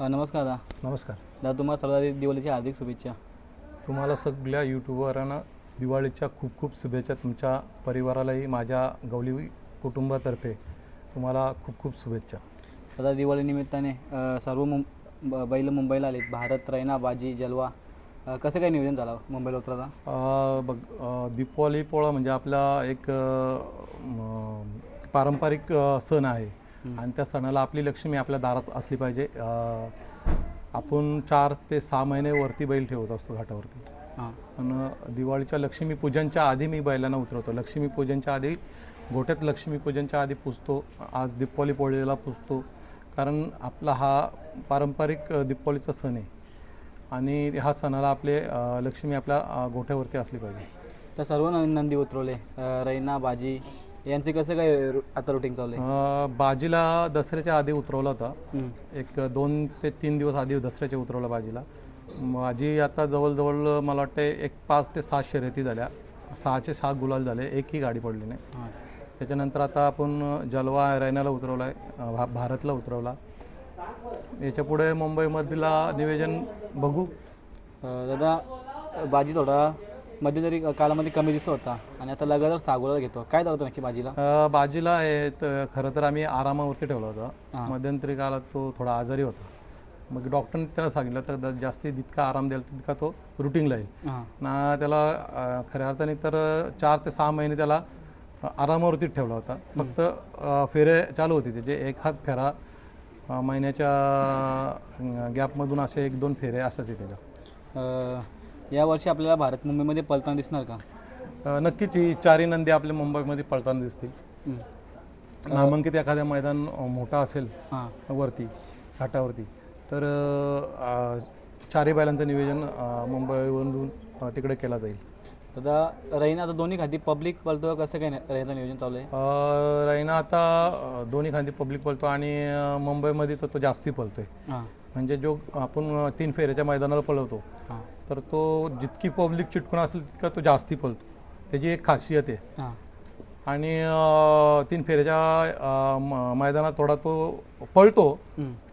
नमस्कार दादा. नमस्कार. दादा तुम्हाला सर्वात दिवाळीच्या हार्दिक शुभेच्छा. तुम्हाला सगळ्या यूट्यूबरांना दिवाळीच्या खूप खूप शुभेच्छा तुमच्या परिवारालाही माझ्या गवली कुटुंबातर्फे तुम्हाला खूप खूप शुभेच्छा. दादा दिवाळी निमित्ताने अ, सर्व मुं ब- बैल मुंबईला आलेत. भारत रैना बाजी जलवा. कसं काय नियोजन झालं मुंबईला उतरायला? अं, बघ दीपावली पोळा म्हणजे आपला एक पारंपरिक सण आहे. आणि त्या सणाला आपली लक्ष्मी आपल्या दारात असली पाहिजे. आपण चार ते सहा महिने वरती बैल ठेवत असतो घाटावरती. आणि दिवाळीच्या लक्ष्मीपूजनच्या आधी मी बैलांना उतरवतो. लक्ष्मीपूजनच्या आधी गोठ्यात लक्ष्मीपूजनच्या आधी पुजतो. आज दीपावली पोळीला पुजतो. कारण आपला हा पारंपरिक दीपावलीचा सण आहे. आणि ह्या सणाला आपले लक्ष्मी आपल्या गोठ्यावरती असली पाहिजे. तर सर्व नवीन नंदी उतरवले. रैना बाजी यांचे कसं काय रु- आता रुटीन चालू आहे? अ, बाजीला दसऱ्याच्या आधी उतरवला होता. एक दोन ते तीन दिवस आधी दसऱ्याच्या उतरवला बाजीला. माझी आता जवळजवळ मला वाटते एक पाच ते सहा शर्यती झाल्या. सहाचे सहा गुलाल झाले. एकही गाडी पडली नाही. हां. त्याच्यानंतर आता आपण जलवा रैनाला उतरवला आहे भा भारतला उतरवला. याच्यापुढे मुंबईमधला निवेदन बघू. अ, दादा बाजी थोडा मध्यंतरी कालामध्ये कमी दिसत होता आणि आता लगातार सागोला घेतो. काय झालं होतं नक्की बाजीला? अ, बाजीला आहे तर खरं तर आम्ही आरामावरती ठेवला होता. मध्यंतरी काळात तो थोडा आजारी होता. मग डॉक्टरने त्याला सांगितलं तर द- जास्तीत जितका आराम द्याल तितका तो रुटीनला येईल हां. ना त्याला अ, खऱ्या अर्थाने तर चार ते सहा महिने त्याला अ, आरामावरतीच ठेवला होता. फक्त अ, फेरे चालू होते त्याचे. एक हात फेरा अ, महिन्याच्या गॅपमधून असे एक दोन फेरे असायचे त्याच्या. अ, यावर्षी आपल्याला भारत मुंबईमध्ये पलताना दिसणार का? अ, नक्कीच ही चारी नंदी आपल्या मुंबईमध्ये पळताना दिसतील. हं. नामांकित एखाद्या मैदान अ, मोठा असेल हां. वरती घाटावरती तर अ, चारही बैलांचं नियोजन अ, मुंबईवरून अ, तिकडे केला जाईल. दादा रैना आता दोन्ही खाती पब्लिक पळतो कसं काय रैना नियोजन चालू आहे? अ, रैना आता अ, दोन्ही खांदी पब्लिक पळतो आणि अ, मुंबईमध्ये तर तो जास्ती पळतोय. हां. म्हणजे जो आपण अ, तीन फेऱ्याच्या मैदानाला पळवतो हां. तर तो जितकी पब्लिक चिटकून असेल तितका तो जास्ती पळतो. त्याची एक खासियत आहे. हां. आणि तीन फेऱ्याच्या मैदानात थोडा तो पळतो.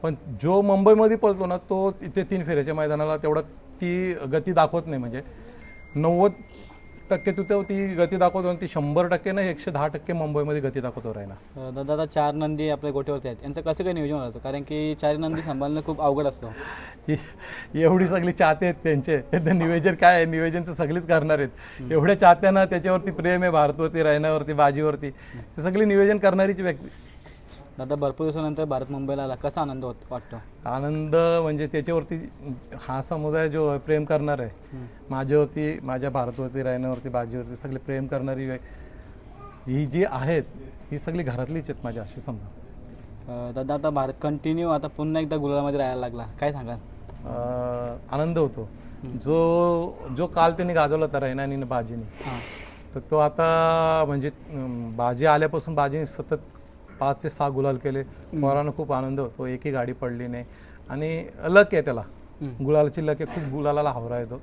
पण जो मुंबईमध्ये पळतो ना तो तिथे तीन फेऱ्याच्या मैदानाला तेवढा ती गती दाखवत नाही. म्हणजे नव्वद टक्के तू तो ती गती दाखवतो आणि ती शंभर टक्के नाही एकशे दहा टक्के मुंबईमध्ये गती दाखवतो राहिना दादा आता चार नंदी आपल्या गोठ्यावरती आहेत. यांचं कसं काय नियोजन होतं? कारण की चार नंदी सांभाळणं खूप अवघड असतं. एवढी सगळी चाहते आहेत त्यांचे. निवेदन काय आहे? निवेदनचं सगळीच करणार आहेत. एवढ्या चाहत्यांना त्याच्यावरती प्रेम आहे भारतवरती रायनावरती बाजीवरती. ते सगळी निवेदन करणारीच व्यक्ती. दादा भरपूर दिवसानंतर भारत मुंबईला आला. कसा आनंद होत वाटतो? आनंद म्हणजे त्याच्यावरती हा समुदाय जो आहे, प्रेम करणार आहे. माझ्यावरती माझ्या भारतवरती रायनावरती बाजीवरती सगळे प्रेम करणारी ही जी आहेत ही सगळी घरातलीच आहेत माझ्या अशी समजा. दादा आता भारत कंटिन्यू आता पुन्हा एकदा गुलामध्ये राहायला लागला. काय सांगाल? आनंद होतो. जो जो काल त्यांनी गाजवला होता रैनानी बाजीनी तर तो आता म्हणजे बाजी आल्यापासून बाजीने सतत पाच ते सहा गुलाल केले. पोरांना खूप आनंद होतो. एकही गाडी पडली नाही. आणि लक आहे त्याला. गुलालाची लक आहे. खूप गुलालाला हावरा येतो.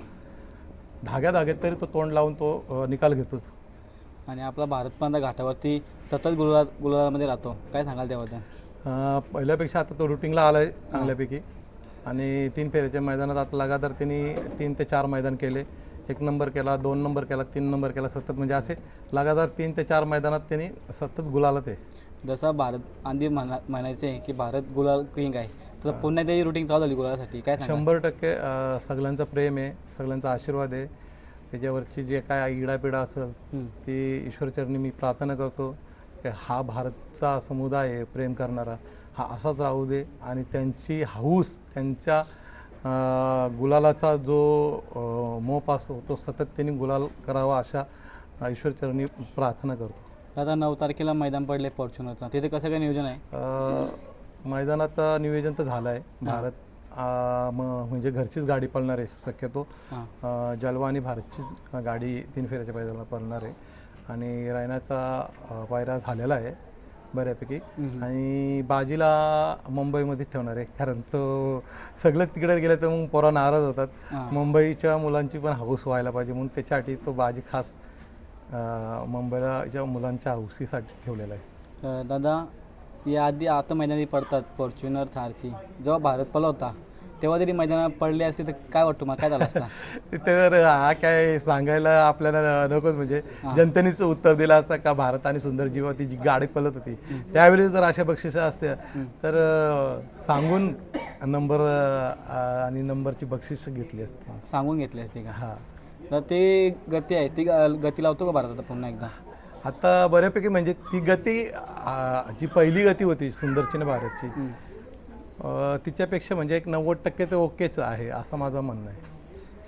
धाग्या धाग्यात तरी तो तोंड लावून तो निकाल घेतोच. आणि आपला भारत आता घाटावरती सतत गुलाल गुलामध्ये राहतो. काय सांगाल त्याबद्दल? पहिल्यापेक्षा आता तो रुटीनला आला आहे चांगल्यापैकी. आणि तीन फेऱ्याच्या मैदानात आता लगातार त्यांनी तीन ते चार मैदान केले. एक नंबर केला दोन नंबर केला तीन नंबर केला सतत. म्हणजे असे लगातार तीन ते चार मैदानात त्यांनी सतत गुलालत आहे. जसा भारत आधी म्हणा म्हणायचे की भारत गुलाल किंग आहे. तर पुन्हा त्याची रुटीन चालू झाली गुलासाठी काय शंभर टक्के सगळ्यांचं प्रेम आहे सगळ्यांचा आशीर्वाद आहे. त्याच्यावरची जे काय इडापिडा असेल. ती ईश्वरचरणी मी प्रार्थना करतो की हा भारतचा समुदाय आहे प्रेम करणारा. हा असाच राहू दे आणि त्यांची हाऊस त्यांच्या गुलालाचा जो मोप असतो तो सतत त्यांनी गुलाल करावा अशा ईश्वरचरणी प्रार्थना करतो. आता नऊ तारखेला मैदान पडले फॉर्च्युनरचा. तिथे कसं काय नियोजन आहे? अं, मैदानात नियोजन तर झालं आहे भारत अं, म- म्हणजे घरचीच गाडी पळणार आहे शक्यतो. हां. अ, जलवा आणि भारतचीच गाडी तीन फेऱ्याच्या पायदाला पळणार आहे. आणि रायनाचा अ, पायरा झालेला आहे बऱ्यापैकी. आणि बाजीला मुंबईमध्येच ठेवणार आहे कारण तो सगळं तिकडे गेलं तर मग पोरा नाराज होतात. हां. मुंबईच्या मुलांची पण हौस व्हायला पाहिजे म्हणून त्याच्यासाठी तो बाजी खास मुंबईला ज्या मुलांच्या हौसीसाठी ठेवलेला आहे. दादा या आधी आता मैदानी पडतात फॉर्च्युनर थारची. जेव्हा भारत पळवता तेव्हा जरी मैदानात पडले असते तर काय वाटतं मला काय झालं असतं? तर हा काय सांगायला आपल्याला नकोच म्हणजे जनतेनेच उत्तर दिलं असतं का भारत आणि सुंदर जीवा ती जी गाडी पळत होती त्यावेळी जर अशा बक्षिसं असत्या तर सांगून नंबर आणि नंबरची बक्षीस घेतली असते. सांगून घेतले असते का? हा. तर ते गती आहे. ती ग- गती लावतो का भारत आता पुन्हा एकदा? आता बऱ्यापैकी म्हणजे ती गती जी पहिली गती होती सुंदरची ना भारतची. अं, तिच्यापेक्षा म्हणजे एक नव्वद टक्के ते ओकेच आहे असं माझं म्हणणं आहे.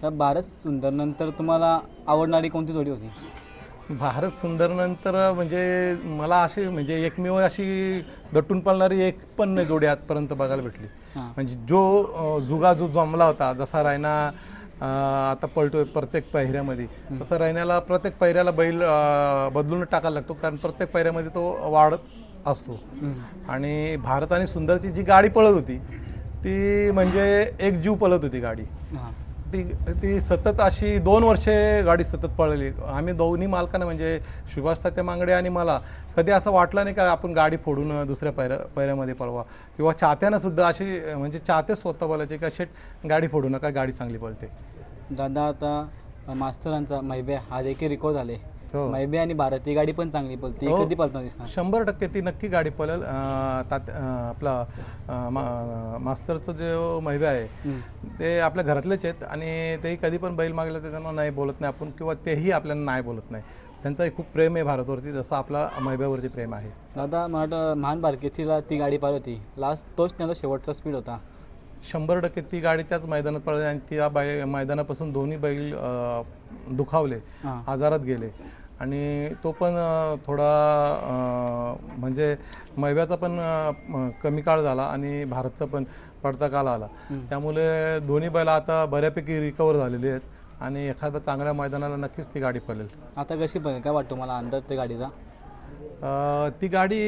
तर भारत सुंदर नंतर तुम्हाला आवडणारी कोणती जोडी होती? भारत सुंदर नंतर म्हणजे मला अशी म्हणजे एकमेव अशी दटून पळणारी एक पण जोडी आजपर्यंत बघायला भेटली. हां. म्हणजे जो अं, जुगा जो जमला होता जसा रायना आता पळतोय प्रत्येक पहिऱ्यामध्ये तसं रायनाला प्रत्येक पहिऱ्याला बैल बदलून टाकायला लागतो कारण प्रत्येक पहिऱ्यामध्ये तो वाढत असतो. आणि भारत आणि सुंदरची जी गाडी पळत होती ती म्हणजे एक जीव पळत होती गाडी. ती ती सतत अशी दोन वर्षे गाडी सतत पळली. आम्ही दोन्ही मालकांना म्हणजे सुभाष तात्या मांगडे आणि मला कधी असं वाटलं नाही का आपण गाडी फोडून दुसऱ्या पैऱ्या पैऱ्यामध्ये पळवा. किंवा चाहत्यानं सुद्धा अशी म्हणजे चाहते स्वतः बोलायचे का शेट गाडी फोडू नका गाडी चांगली पळते. दादा आता मास्तरांचा मैबे हा देखील रिकॉर्ड झाले. हो. मैबे आणि भारत ही गाडी पण चांगली पळते. हो. कधी पळताना दिसणार शंभर टक्के ती नक्की गाडी पळेल. अं, तात अं, आपला अं, मा- मास्तरचं जे महिबा आहे. ते आपल्या घरातलेच आहेत आणि तेही कधी पण बैल मागले तर त्यांना नाही बोलत नाही आपण किंवा तेही आपल्याला नाही बोलत नाही. त्यांचंही खूप प्रेम आहे भारतवरती जसं आपला मैब्यावरती प्रेम आहे. दादा मला वाटतं महान बारकेसीला ती गाडी पाहिली होती लास्ट तोच त्यांचा शेवटचा स्पीड होता. शंभर टक्के ती गाडी त्याच मैदानात पडली आणि त्या बै मैदानापासून दोन्ही बैल अं, दुखावले हां. आजारात गेले. आणि तो पण थोडा म्हणजे मैब्याचा पण कमी काळ झाला आणि भारतचा पण पडता काळ आला. त्यामुळे दोन्ही बैल आता बऱ्यापैकी रिकवर झालेली आहेत आणि एखाद्या चांगल्या मैदानाला नक्कीच ती गाडी पळेल आता कशी पळेल काय वाटतं मला अंदाज त्या गाडीचा? ती गाडी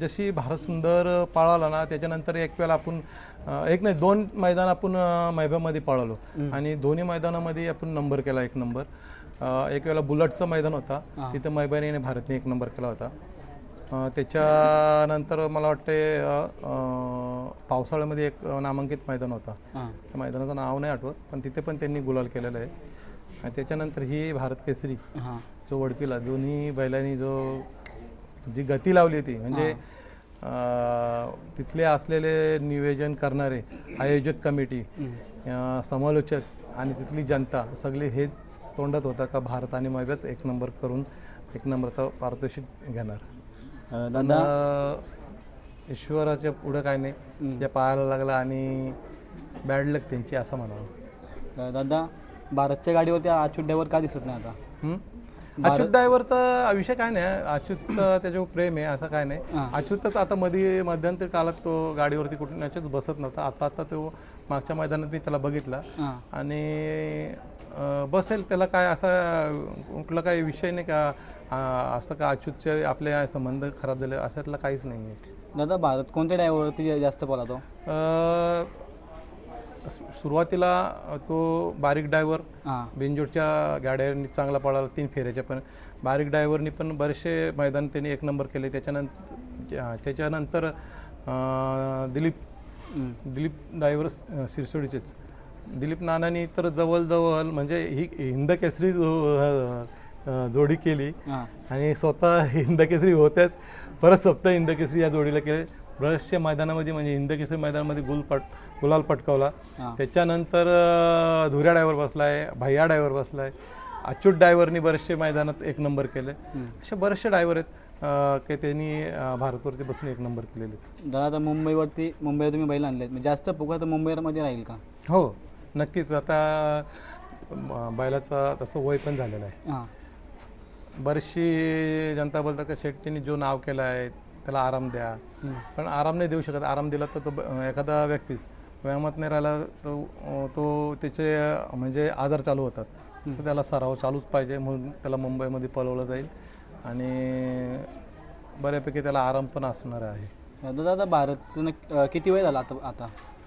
जशी भारत सुंदर पळाला ना त्याच्यानंतर एक वेळा आपण एक नाही दोन मैदान आपण अ, मैदानामध्ये पळालो. आणि दोन्ही मैदानामध्ये आपण नंबर केला एक नंबर. एक वेळेला बुलटचं मैदान होता. तिथं मैबानी आणि भारतने एक नंबर केला होता. त्याच्यानंतर मला वाटते पावसाळ्यामध्ये एक नामांकित मैदान होता. त्या मैदानाचं नाव नाही आठवत पण तिथे पण त्यांनी गुलाल केलेलं आहे. आणि त्याच्यानंतर ही भारत केसरी जो वडकीला दोन्ही बैलांनी जो जी गती लावली होती म्हणजे तिथले असलेले नियोजन करणारे आयोजक कमिटी समालोचक आणि तिथली जनता सगळे हेच तोंडात होता का भारत आणि मैदाच एक नंबर करून एक नंबरचा पारितोषिक घेणार? दादा? ईश्वराच्या पुढं काय नाही. जे पाहायला लागला आणि बॅड लक त्यांची असं म्हणावं. दादा भारतच्या गाडीवरती अच्युत ड्रायव्हर का दिसत नाही आता? अच्युत ड्रायव्हरचा विषय काय नाही अच्युतचं त्याच्यावर प्रेम आहे असं काय नाही. अच्युतच आता मध्ये मध्यंतरी काळात तो गाडीवरती कुठून याच्याच बसत नव्हता. आता आता तो मागच्या मैदानात मी त्याला बघितला. आणि बसेल त्याला काय असा कुठला काही विषय नाही का असं का अच्युतचे आपले संबंध खराब झाले अशातला काहीच नाही आहे दादा भारत कोणत्या ड्रायव्हरवरती जास्त अं, सुरुवातीला तो बारीक ड्रायव्हर हां. बिनजोडच्या गाड्यांनी चांगला पळाला तीन फेऱ्याच्या पण. बारीक ड्रायव्हरनी पण बरेचसे मैदान त्यांनी एक नंबर केले. त्याच्यानंतर त्याच्यानंतर दिलीप. दिलीप ड्रायव्हर सिरसोडीचेच दिलीप नानांनी तर जवळजवळ म्हणजे ही हिंद केसरी जोडी केली आणि स्वतः हिंद केसरी होत्याच. परत सप्ताह हिंद केसरी या जोडीला केले. बऱ्याचशा मैदानामध्ये म्हणजे हिंद केसरी मैदानामध्ये गुल पट गुलाल पटकावला. त्याच्यानंतर धुऱ्या ड्रायव्हर बसलाय भैया ड्रायव्हर बसलाय अच्युत ड्रायव्हरनी बरेचसे मैदानात एक नंबर केले. असे बरेचसे ड्रायव्हर आहेत की त्यांनी भारतवरती बसून एक नंबर केलेले आहेत. दादा आता मुंबईवरती मुंबईला तुम्ही बैल आणलेत. म्हणजे जास्त पुका तर मुंबईमध्ये राहील का? हो नक्कीच. आता बैलाचा तसं वय पण झालेलं आहे. बरीचशी जनता बोलतात का शेट्टीने जो नाव केलं आहे त्याला आराम द्या. पण आराम नाही देऊ शकत. आराम दिला तर तो एखादा व्यक्तीच. व्यायामात नाही राहिला तो तो त्याचे म्हणजे आजार चालू होतात. तसं त्याला सराव चालूच पाहिजे म्हणून त्याला मुंबईमध्ये पळवलं जाईल. आणि बऱ्यापैकी त्याला आराम पण असणार आहे. दादा अ, किती वेळ झाला आता आता?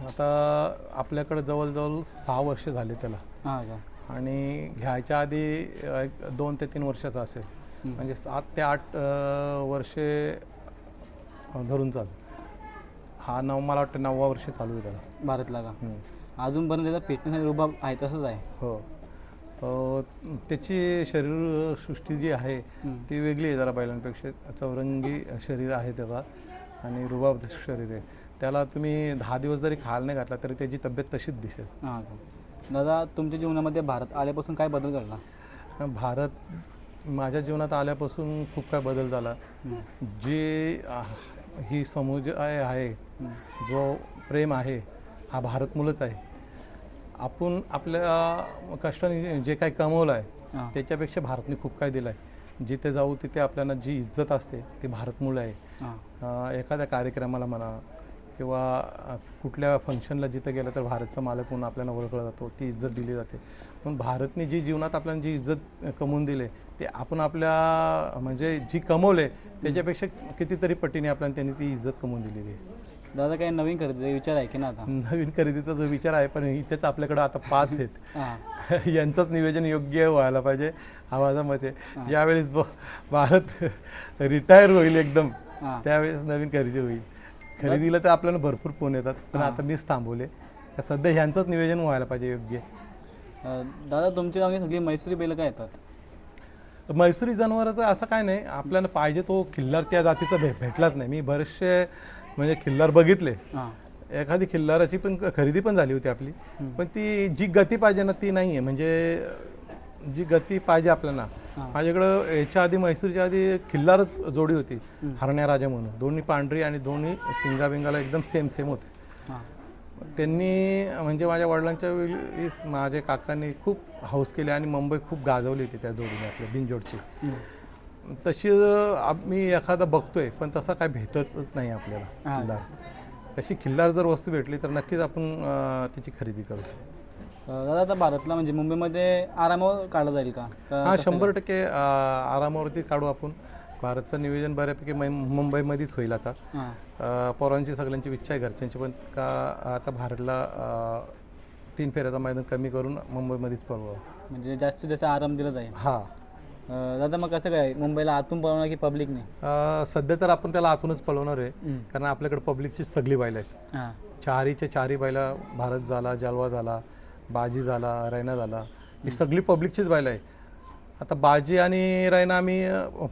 आता आपल्याकडे जवळजवळ सहा वर्ष झाले त्याला. हां आणि घ्यायच्या आधी एक दोन ते तीन वर्षाचा असेल. म्हणजे सात ते आठ वर्षे धरून चालू हा नऊ मला वाटतं नववा वर्ष चालू आहे त्याला. भारतला का? हम्म. अजूनपर्यंत त्याचा फिटनेस आणि रुबाब आहे तसंच आहे. हो. अं, त्याची शरीरसृष्टी जी आहे. ती वेगळी आहे जरा बैलांपेक्षा चौरंगी शरीर आहे त्याचा आणि रुबाब शरीर आहे. त्याला तुम्ही दहा दिवस जरी खायला नाही घातला तरी त्याची तब्येत तशीच दिसेल. हां का? दादा तुमच्या जीवनामध्ये भारत आल्यापासून काय बदल घडला? भारत माझ्या जीवनात आल्यापासून खूप काय बदल झाला. जे ही समुदाय आहे. जो प्रेम आहे हा भारत मुलंच आहे. आपण आपल्या कष्टाने जे काही कमवलं आहे त्याच्यापेक्षा भारतने खूप काय दिलं आहे. जिथे जाऊ तिथे आपल्याला जी इज्जत असते ती भारत मुलं आहे. एखाद्या कार्यक्रमाला म्हणा किंवा कुठल्या फंक्शनला जिथं गेलं तर भारतचा मालक म्हणून आपल्याला ओळखला जातो ती इज्जत दिली जाते. पण भारतने जी जीवनात आपल्याला जी इज्जत कमवून दिली ते आपण आपल्या म्हणजे जी कमवले त्याच्यापेक्षा कितीतरी पटीने आपल्याला त्यांनी ती इज्जत कमवून दिलेली आहे. दादा काही नवीन खरेदी विचार आहे की ना आता? नवीन खरेदीचा जो विचार आहे पण इथेच आपल्याकडं आता पाच आहेत. यांचंच नियोजन योग्य व्हायला पाहिजे हा माझा मत आहे. ज्यावेळेस भारत रिटायर होईल एकदम त्यावेळेस नवीन खरेदी होईल. खरेदीला तर आपल्याला भरपूर फोन येतात पण आता मीच थांबवले. तर सध्या ह्यांचंच नियोजन व्हायला पाहिजे योग्य. दादा तुमच्या गावी सगळी मैसुरी बैल काय येतात? मैसुरी जनावराचं असं काय नाही आपल्याला पाहिजे तो खिल्लार त्या जातीचा भे भेटलाच नाही. मी बरेचसे म्हणजे खिल्लार बघितले. एखादी खिल्लाराची पण खरेदी पण झाली होती आपली. पण ती जी गती पाहिजे ना ती नाही आहे म्हणजे जी गती पाहिजे आपल्याला. माझ्याकडं याच्या आधी म्हैसूरच्या आधी खिल्लारच जोडी होती. हरण्या राजा म्हणून. दोन्ही पांढरी आणि दोन्ही सिंगा बिंगाला एकदम सेम सेम होते. त्यांनी म्हणजे माझ्या वडिलांच्या वेळी माझ्या काकांनी खूप हाऊस केली आणि मुंबई खूप गाजवली होती त्या जोडीने आपल्या बिनजोडची. तशी मी एखादा बघतोय पण तसा काय भेटतच नाही आपल्याला. खिल्लार. तशी खिल्लार जर वस्तू भेटली तर नक्कीच आपण त्याची खरेदी करू. दादा आता भारतला म्हणजे मुंबईमध्ये आरामावर काढला जाईल का? का हा कसं शंभर टक्के अं, आरामावरती काढू आपण. भारतचं नियोजन बऱ्यापैकी मै- मुंबईमध्येच होईल आता. काय? हां. अं, पोरांची सगळ्यांची इच्छा आहे घरच्यांची पण का आता भारतला अं, तीन फेऱ्याचा मैदान कमी करून मुंबईमध्येच पळवावं. म्हणजे जास्तीत जास्त आराम दिला जाईल. हा. अं, दादा मग कसं काय? मुंबईला आतून पळवणार की पब्लिकने? अं, सध्या तर आपण त्याला आतूनच पळवणार आहे. कारण आपल्याकडे पब्लिकची सगळी बैल आहेत. हां. चारीचे चारी बैला भारत झाला जालवा झाला बाजी झाला रैना झाला ही सगळी पब्लिकचीच बैल आहे. आता बाजी आणि रैना आम्ही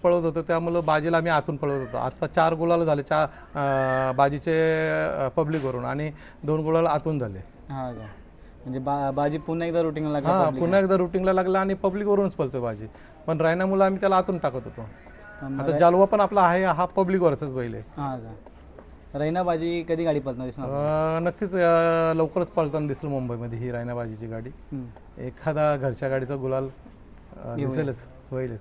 पळवत होतो त्यामुळं बाजीला आम्ही आतून पळवत होतो. आता चार गुलाला झाले चार बाजीचे पब्लिकवरून आणि दोन गुलाला आतून झाले. हां का? म्हणजे बा बाजी पुन्हा एकदा रुटीनला हा लागला पुन्हा एकदा रुटीनला लागला आणि पब्लिकवरूनच पळतो बाजी पण रैनामुळं आम्ही त्याला आतून टाकत होतो. आता जालवा पण आपला आहे हा पब्लिकवरचाच बैल आहे. हां का? रैना बाजी कधी गाडी पळणार दिसणार अं, नक्कीच अं, लवकरच पळताना दिसेल मुंबईमध्ये ही रायना बाजीची गाडी. एखादा घरच्या गाडीचा गुलाल अं. दिसेलच होईलच.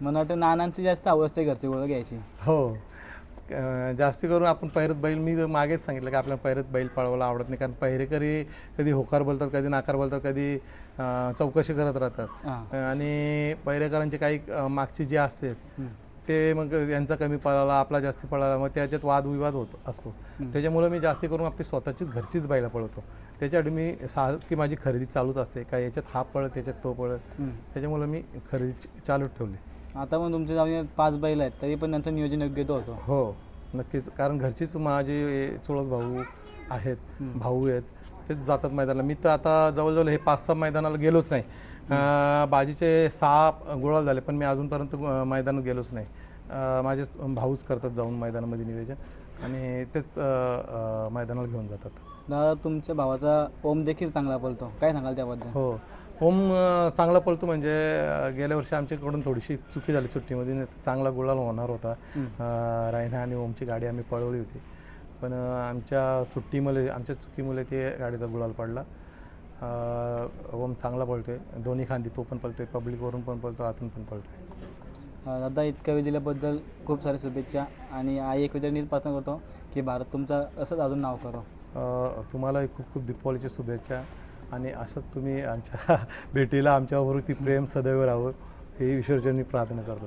मला वाटतं नानांची जास्त अवस्था आहे घरची गोळा घ्यायची. हो. अं, जास्ती करून आपण पैरत बैल मी मागेच सांगितलं की आपल्याला पैरत बैल पळवायला आवडत नाही कारण पैरेकरी कधी होकार बोलतात कधी नाकार बोलतात कधी अं, चौकशी करत राहतात. हां. आणि पैरेकरांची काही अं, मागची जी असते. ते मग यांचा कमी पळाला आपला जास्ती पळाला मग त्याच्यात वादविवाद होत असतो. त्याच्यामुळे मी जास्ती करून आपली स्वतःचीच घरचीच बैला पळवतो. त्याच्यासाठी मी सारखी माझी खरेदी चालूच असते. काय याच्यात हा पळ त्याच्यात तो पळ हम्म. त्याच्यामुळे मी खरेदी चालूच ठेवली. आता पण तुमच्या जाऊन पाच बैल आहेत तरी पण त्यांचं नियोजन योग्य तो होतो. हो नक्कीच. कारण घरचीच माझे चुलत भाऊ आहेत. भाऊ आहेत. तेच जातात मैदानाला. मी तर आता जवळजवळ हे पाच सहा मैदानाला गेलोच नाही. बाजीचे सहा गोळा झाले पण मी अजूनपर्यंत मैदानात गेलोच नाही. माझे भाऊच करतात जाऊन मैदानामध्ये नियोजन आणि तेच मैदानाला घेऊन जातात. दादा तुमच्या भावाचा ओम देखील चांगला पळतो. काय सांगाल त्याबद्दल? हो. अं, चांगला पळतो म्हणजे गेल्या वर्षी आमच्याकडून थोडीशी चुकी झाली सुट्टीमध्ये. चांगला गुलाल होणार होता. रायना आणि ओमची गाडी आम्ही पळवली होती. पण आमच्या सुट्टीमुळे आमच्या चुकीमुळे ते गाडीचा गुलाल पडला. ओम चांगला पळतोय. दोन्ही खांदी तो पण पळतोय पब्लिकवरून पण पळतो आतून पण पळतोय. अं, दादा इतका वेळ दिल्याबद्दल खूप साऱ्या शुभेच्छा आणि आई एक विचार नीट प्रार्थना करतो की भारत तुमचा असंच अजून नाव करो. अं, तुम्हालाही खूप खूप दीपावलीच्या शुभेच्छा आणि असंच तुम्ही आमच्या भेटीला आमच्याबरोबर ती प्रेम सदैव राहावं ही ईश्वरचरणी प्रार्थना करतो.